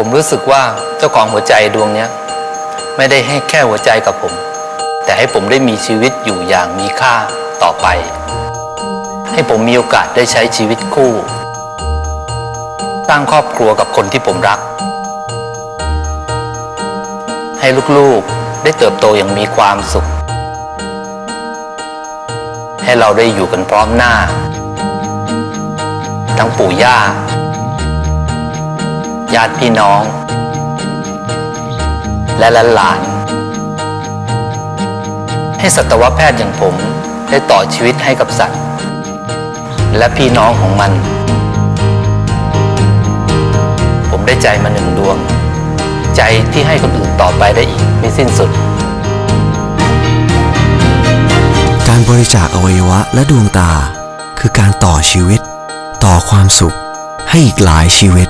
ผมรู้สึกว่าเจ้าของหัวใจดวงนี้ไม่ได้ให้แค่หัวใจกับผม แต่ให้ผมได้มีชีวิตอยู่อย่างมีค่าต่อไป ให้ผมมีโอกาสได้ใช้ชีวิตคู่สร้างครอบครัวกับคนที่ผมรัก ให้ลูกๆได้เติบโตอย่างมีความสุข ให้เราได้อยู่กันพร้อมหน้า ทั้งปู่ย่า ญาติพี่น้อง และหลานๆให้สัตวแพทย์อย่างผมได้ต่อชีวิตให้กับสัตว์ และพี่น้องของมัน ผมได้ใจมาหนึ่งดวง ใจที่ให้คนอื่นต่อไปได้อีกไม่สิ้นสุดการบริจาคอวัยวะและดวงตา คือการต่อชีวิต ต่อความสุข ให้อีกหลายชีวิต